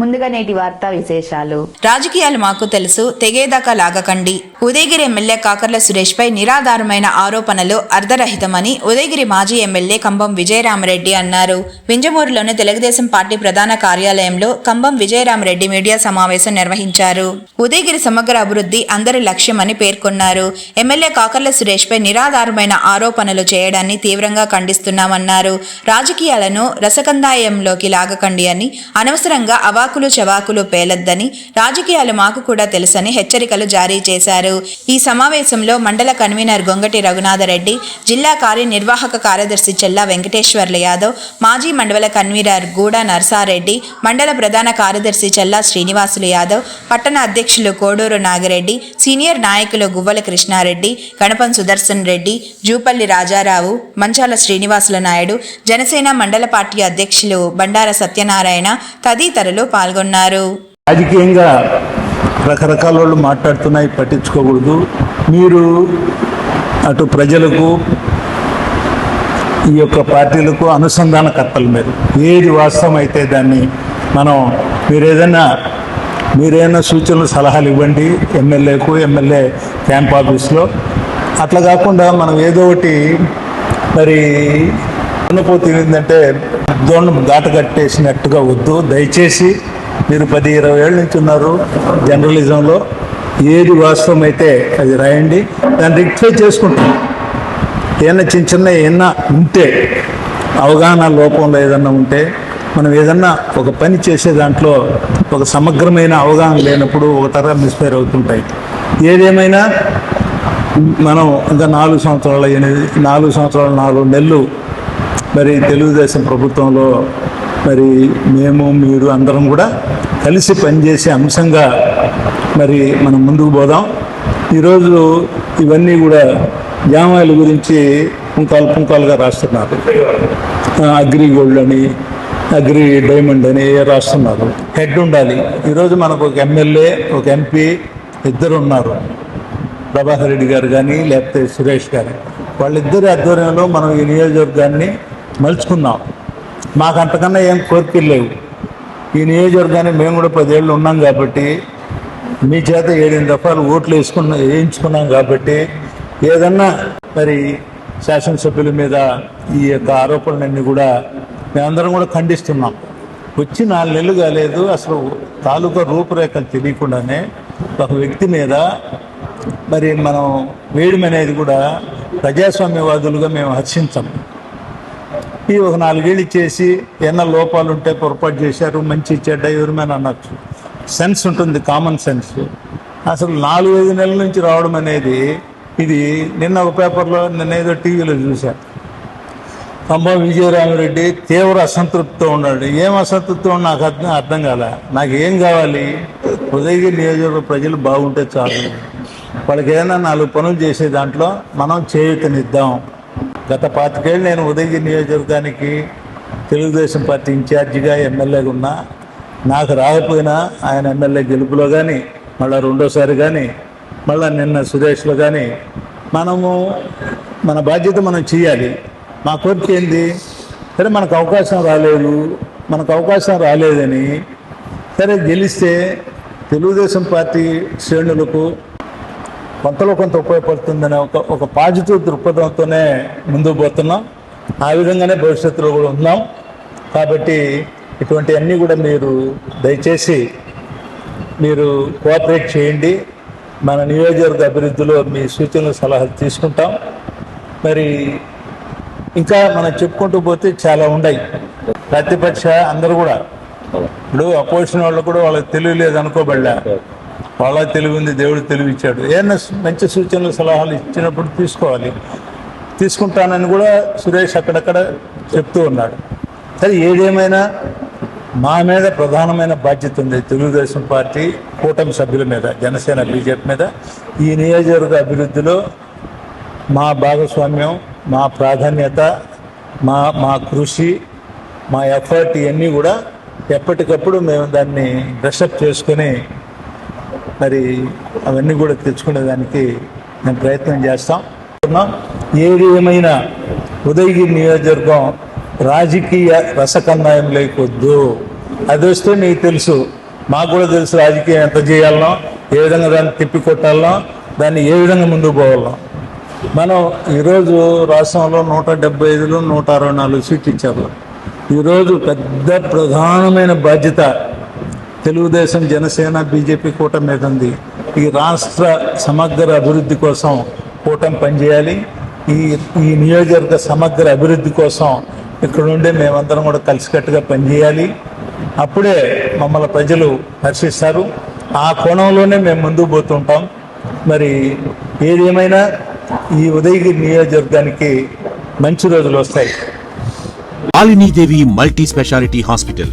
ముందుగా నేటి వార్తా విశేషాలు. రాజకీయాలు మాకు తెలుసు తెగేదాకా లాగకండి. ఉదయగిరి ఎమ్మెల్యే కాకర్ల సురేష్ పై నిరాధారమైన ఆరోపణలు అర్ధరహితమని ఉదయగిరి మాజీ ఎమ్మెల్యే కంబం విజయరామరెడ్డి అన్నారు. వింజమూరులోని తెలుగుదేశం పార్టీ ప్రధాన కార్యాలయంలో కంబం విజయరామరెడ్డి మీడియా సమావేశం నిర్వహించారు. ఉదయగిరి సమగ్ర అభివృద్ధి అందరి లక్ష్యమని పేర్కొన్నారు. ఎమ్మెల్యే కాకర్ల సురేష్ పై నిరాధారమైన ఆరోపణలు చేయడాన్ని తీవ్రంగా ఖండిస్తున్నామన్నారు. రాజకీయాలను రసకందాయంలోకి లాగకండి అని అనవసరంగా అవాకులు చవాకులు పేలొద్దని రాజకీయాలు మాకు కూడా తెలుసని హెచ్చరికలు జారీ చేశారు. ఈ సమావేశంలో మండల కన్వీనర్ గొంగటి రఘునాథరెడ్డి జిల్లా కార్యనిర్వాహక కార్యదర్శి చెల్లా వెంకటేశ్వర్ల యాదవ్ మాజీ మండల కన్వీనర్ గూడ నర్సారెడ్డి మండల ప్రధాన కార్యదర్శి చెల్లా శ్రీనివాసులు యాదవ్ పట్టణ అధ్యక్షులు కోడూరు నాగిరెడ్డి సీనియర్ నాయకులు గువ్వల కృష్ణారెడ్డి గణపన్ సుదర్శన్ రెడ్డి జూపల్లి రాజారావు మంచాల శ్రీనివాసుల నాయుడు జనసేన మండల పార్టీ అధ్యక్షులు బండార సత్యనారాయణ తదితరులు పాల్గొన్నారు. రాజకీయంగా రకరకాల వాళ్ళు మాట్లాడుతున్నాయి పట్టించుకోకూడదు. మీరు అటు ప్రజలకు ఈ యొక్క పార్టీలకు అనుసంధానకర్తలు మీరు. ఏది వాస్తవం అయితే దాన్ని మనం మీరు ఏదైనా మీరేమైనా సూచనలు సలహాలు ఇవ్వండి ఎమ్మెల్యేకు ఎమ్మెల్యే క్యాంప్ ఆఫీస్లో. అట్లా కాకుండా మనం ఏదో ఒకటి మరి అనుభూతి ఏంటంటే దోణం ఘాట కట్టేసినట్టుగా వద్దు. దయచేసి మీరు పది ఇరవై ఏళ్ళ నుంచి ఉన్నారు జర్నలిజంలో. ఏది వాస్తవం అయితే అది రాయండి. దాన్ని రిక్టిఫై చేసుకుంటాం. ఏమన్నా చిన్న చిన్న ఏమన్నా ఉంటే అవగాహన లోపంలో ఏదన్నా ఉంటే మనం ఏదన్నా ఒక పని చేసే దాంట్లో ఒక సమగ్రమైన అవగాహన లేనప్పుడు ఒక తర మిస్ఫైర్ అవుతుంటాయి. ఏదేమైనా మనం ఇంకా నాలుగు సంవత్సరాలు ఎనిమిది నాలుగు సంవత్సరాలు నాలుగు నెలలు మరి తెలుగుదేశం ప్రభుత్వంలో మరి మేము మీరు అందరం కూడా కలిసి పనిచేసే అంశంగా మరి మనం ముందుకు పోదాం. ఈరోజు ఇవన్నీ కూడా జామాయిల గురించి పుంకాలు పుంకాలుగా రాస్తున్నారు. అగ్రి గోల్డ్ అని అగ్రి డైమండ్ అని రాస్తున్నారు. హెడ్ ఉండాలి. ఈరోజు మనకు ఒక ఎమ్మెల్యే ఒక ఎంపీ ఇద్దరు ఉన్నారు. ప్రభాకర్ రెడ్డి గారు కానీ లేకపోతే సురేష్ గారు వాళ్ళిద్దరి ఆధ్వర్యంలో మనం ఈ నియోజకవర్గాన్ని మలుచుకున్నాం మాకు అంతకన్నా ఏం కోరికలు లేవు. ఈ నియోజకవర్గానికి మేము కూడా పదేళ్ళు ఉన్నాం కాబట్టి మీ చేత ఏడెనిమిది రూపాయలు ఓట్లు వేసుకున్న వేయించుకున్నాం కాబట్టి ఏదన్నా మరి శాసనసభ్యుల మీద ఈ యొక్క ఆరోపణలన్నీ కూడా మేమందరం కూడా ఖండిస్తున్నాం. వచ్చి నాలుగు నెలలు కాలేదు అసలు తాలూకా రూపురేఖలు తెలియకుండానే ఒక వ్యక్తి మీద మరి మనం వేయడం అనేది కూడా ప్రజాస్వామ్యవాదులుగా మేము హర్షించాం. ఈ ఒక నాలుగేళ్ళు చేసి ఎన్న లోపాలు ఉంటే పొరపాటు చేశారు మంచి చెడ్డ ఎవరిమైనా అనొచ్చు. సెన్స్ ఉంటుంది కామన్ సెన్స్ అసలు నాలుగు ఐదు నెలల నుంచి రావడం అనేది ఇది నిన్న ఒక పేపర్లో నిన్న ఏదో టీవీలో చూశాను కంబం విజయరామరెడ్డి తీవ్ర అసంతృప్తితో ఉన్నాడు. ఏం అసంతృప్తితో నాకు అర్థం అర్థం కాలే. నాకు ఏం కావాలి? ఉదయగిరి నియోజకవర్గ ప్రజలు బాగుంటే చాలు. వాళ్ళకి ఏదైనా నాలుగు పనులు చేసే దాంట్లో మనం చేయూతనిద్దాం. గత పాతికేళ్ళు నేను ఉదయగిరి నియోజకవర్గానికి తెలుగుదేశం పార్టీ ఇన్ఛార్జిగా ఎమ్మెల్యేగా ఉన్నా నాకు రాకపోయినా ఆయన ఎమ్మెల్యే గెలుపులో కానీ మళ్ళీ రెండోసారి కానీ మళ్ళీ నిన్న సురేష్లో కానీ మనము మన బాధ్యత మనం చేయాలి. మా కోరిక ఏంది? సరే మనకు అవకాశం రాలేదు మనకు అవకాశం రాలేదని సరే గెలిస్తే తెలుగుదేశం పార్టీ శ్రేణులకు కొంతలో కొంత ఉపయోగపడుతుందనే ఒక ఒక పాజిటివ్ దృక్పథంతోనే ముందుకు పోతున్నాం. ఆ విధంగానే భవిష్యత్తులో కూడా ఉన్నాం. కాబట్టి ఇటువంటి అన్నీ కూడా మీరు దయచేసి మీరు కోఆపరేట్ చేయండి. మన నియోజకవర్గ అభివృద్ధిలో మీ సూచనలు సలహాలు తీసుకుంటాం. మరి ఇంకా మనం చెప్పుకుంటూ పోతే చాలా ఉన్నాయి. ప్రతిపక్ష అందరూ కూడా. ఇప్పుడు అపోజిషన్ వాళ్ళు కూడా వాళ్ళకి తెలియలేదు అనుకోబడ్డా వాళ్ళ తెలివి ఉంది దేవుడు తెలివి ఇచ్చాడు. ఏమైనా మంచి సూచనలు సలహాలు ఇచ్చినప్పుడు తీసుకోవాలి. తీసుకుంటానని కూడా సురేష్ అక్కడక్కడ చెప్తూ ఉన్నాడు. సరే ఏదేమైనా మా మీద ప్రధానమైన బాధ్యత ఉంది. తెలుగుదేశం పార్టీ కూటమి సభ్యుల మీద జనసేన బీజేపీ మీద. ఈ నియోజకవర్గ అభివృద్ధిలో మా భాగస్వామ్యం మా ప్రాధాన్యత మా మా కృషి మా ఎఫర్ట్ ఇవన్నీ కూడా ఎప్పటికప్పుడు మేము దాన్ని బ్రషప్ చేసుకొని మరి అవన్నీ కూడా తెచ్చుకునేదానికి మేము ప్రయత్నం చేస్తాం. ఏది ఏమైనా ఉదయగిరి నియోజకవర్గం రాజకీయ రసకందాయం లేకొద్దు. అది వస్తే మీకు తెలుసు. మాకు కూడా తెలుసు రాజకీయం ఎంత చేయాలనో ఏ విధంగా దాన్ని తిప్పి కొట్టాలనో దాన్ని ఏ విధంగా ముందుకు పోవాలనో. మనం ఈరోజు రాష్ట్రంలో నూట డెబ్బై ఐదులో నూట అరవై నాలుగు సీట్లు ఇచ్చారు. ఈరోజు పెద్ద ప్రధానమైన బాధ్యత తెలుగుదేశం జనసేన బీజేపీ కూటమి మీద ఉంది. ఈ రాష్ట్ర సమగ్ర అభివృద్ధి కోసం కూటమి పనిచేయాలి. ఈ ఈ నియోజకవర్గ సమగ్ర అభివృద్ధి కోసం ఇక్కడ ఉండే మేమందరం కూడా కలిసికట్టుగా పనిచేయాలి. అప్పుడే మమ్మల్ని ప్రజలు హర్షిస్తారు. ఆ కోణంలోనే మేము ముందుకు పోతుంటాం. మరి ఏది ఏమైనా ఈ ఉదయగిరి నియోజకవర్గానికి మంచి రోజులు వస్తాయి. Malinidevi multi speciality hospital.